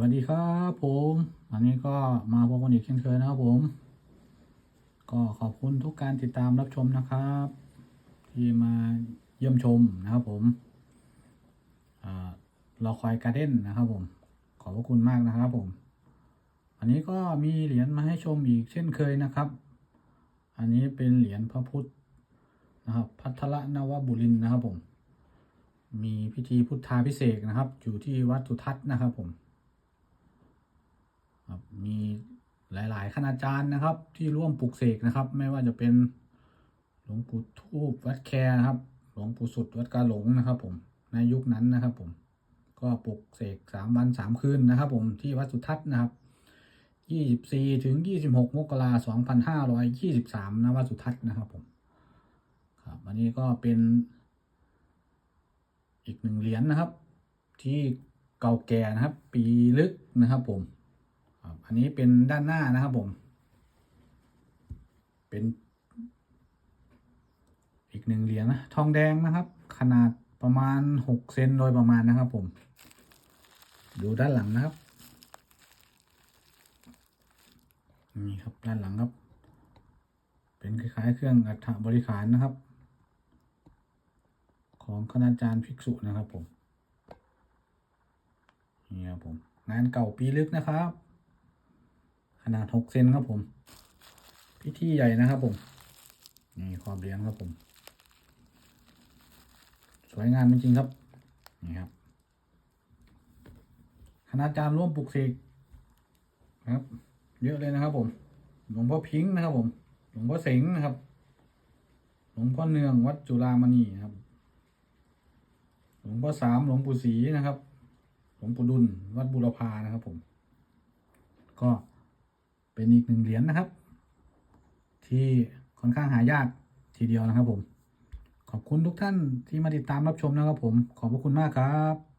วัสดีครับผมวันนี้ก็มาพบกันอีกเช่นเคยนะครับผม ก็ขอบคุณทุกการติดตามรับชมนะครับ ที่มาเยี่ยมชมนะครับผมอ่ารอคอยการ์เด้นนะครับผม ขอบพระคุณมากนะครับผม อันนี้ก็มีเหรียญมาให้ชมอีกเช่นเคยนะครับ อันนี้เป็นเหรียญพระพุทธนะครับพัทรนวบุรินนะครับผม มีพิธีพุทธาพิเศษนะครับ อยู่ที่วัดสุทัศน์นะครับผม ครับมีหลายๆคณาจารย์นะครับ ที่ร่วมปลุกเสกนะครับ ไม่ว่าจะเป็นหลวงปู่ทูบวัดแคร์นะครับ หลวงปู่สุดวัดกาหลงนะครับ ผมในยุคนั้นนะครับ ผมก็ปลุกเสกสามวันสามคืนนะครับ ผมที่วัดสุทัศน์นะครับยี่สิบสี่ถึงยี่สิบหกมกราสองพันห้าร้อยยี่สิบสามนะวัดสุทัศน์นะครับ ผม ครับอันนี้ก็เป็น อีกหนึ่งเหรียญนะครับ ที่เก่าแก่นะครับ ปีลึกนะครับ ผม อันนี้เป็นด้านหน้านะครับผม เป็นอีกหนึ่งเหรียญนะ ทองแดงนะครับ ขนาดประมาณหกเซนโดยประมาณนะครับผม ดูด้านหลังนะครับ นี่ครับด้านหลังครับ เป็นคล้ายๆเครื่องอัฐบริขารนะครับ ของคณาจารย์ภิกษุนะครับผม นี่ครับผม งานเก่าปีลึกนะครับ ขนาดหกเซนครับผม พิธีใหญ่นะครับผม นี่ความเลี้ยงครับผม สวยงามจริงๆครับ นี่ครับคณาจารย์ร่วมปลุกเสกนะครับ เยอะเลยนะครับผม หลวงพ่อพิงค์นะครับผม หลวงพ่อเสงนะครับ หลวงพ่อเนืองวัดจุฬามณีนะครับ หลวงพ่อสามหลวงปู่ศรีนะครับ หลวงปู่ดุลวัดบุรพานะครับผม ก็ เป็นอีกหนึ่งเหรียญนะครับ ที่ค่อนข้างหายากทีเดียวนะครับผม ขอบคุณทุกท่านที่มาติดตามรับชมนะครับผม ขอบพระคุณมากครับ